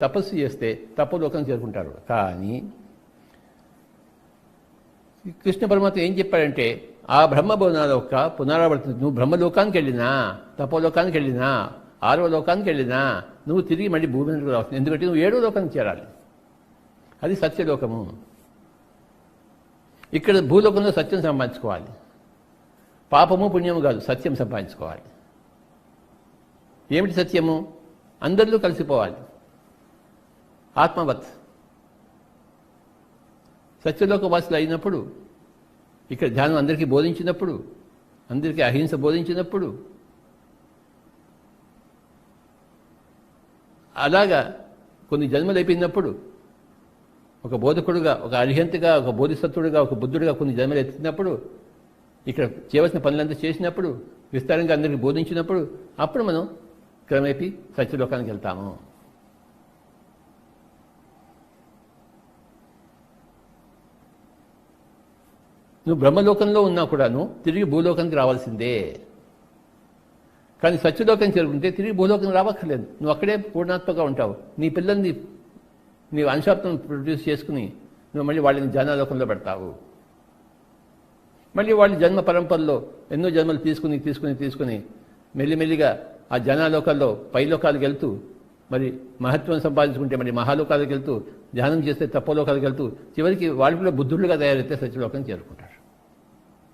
తపస్సు చేస్తే తపలోకం చేరుకుంటారు. కానీ కృష్ణ పరమాత్మ ఏం చెప్పాడంటే ఆ బ్రహ్మభవనాల యొక్క పునరావర్తన నువ్వు బ్రహ్మలోకానికి వెళ్ళినా తపోలోకానికి వెళ్ళినా ఆరవ లోకానికి వెళ్ళినా నువ్వు తిరిగి మళ్ళీ భూమి మీదకి రావచ్చు ఎందుకంటే నువ్వు ఏడో లోకానికి చేరాలి. అది సత్యలోకము. ఇక్కడ భూలోకంలో సత్యం సంపాదించుకోవాలి. పాపము పుణ్యము కాదు సత్యం సంపాదించుకోవాలి. ఏమిటి సత్యము? అందరిలో కలిసిపోవాలి. ఆత్మవత్. సత్యలోక వాసులు అయినప్పుడు ఇక్కడ ధ్యానం అందరికీ బోధించినప్పుడు అందరికీ అహింస బోధించినప్పుడు అలాగా కొన్ని జన్మలు అయిపోయినప్పుడు ఒక బోధకుడుగా ఒక అరిహంతగా ఒక బోధిసత్వుడుగా ఒక బుద్ధుడిగా కొన్ని జన్మలు ఎత్తినప్పుడు ఇక్కడ చేయవలసిన పనులంతా చేసినప్పుడు విస్తారంగా అందరికీ బోధించినప్పుడు అప్పుడు మనం క్రమేపీ సత్యలోకానికి వెళ్తాము. నువ్వు బ్రహ్మలోకంలో ఉన్నా కూడాను తిరిగి భూలోకానికి రావాల్సిందే. కానీ సత్యలోకం చేరుకుంటే తిరిగి భూలోకం రావక్కర్లేదు. నువ్వు అక్కడే పూర్ణాత్మగా ఉంటావు. నీ పిల్లల్ని నీ అంశాత్మను ప్రొడ్యూస్ చేసుకుని నువ్వు మళ్ళీ వాళ్ళని జనాలోకంలో పెడతావు. మళ్ళీ వాళ్ళ జన్మ పరంపరలో ఎన్నో జన్మలు తీసుకుని తీసుకుని తీసుకుని మెల్లిమెల్లిగా ఆ జనాలోకాల్లో పైలోకాలకు వెళ్తూ మరి మహత్వం సంపాదించుకుంటే మరి మహాలోకాలకు వెళ్తూ ధ్యానం చేస్తే తప్పలోకాలకు వెళ్తూ చివరికి వాళ్ళు కూడా బుద్ధుడుగా తయారైతే సత్యలోకం చేరుకుంటారు.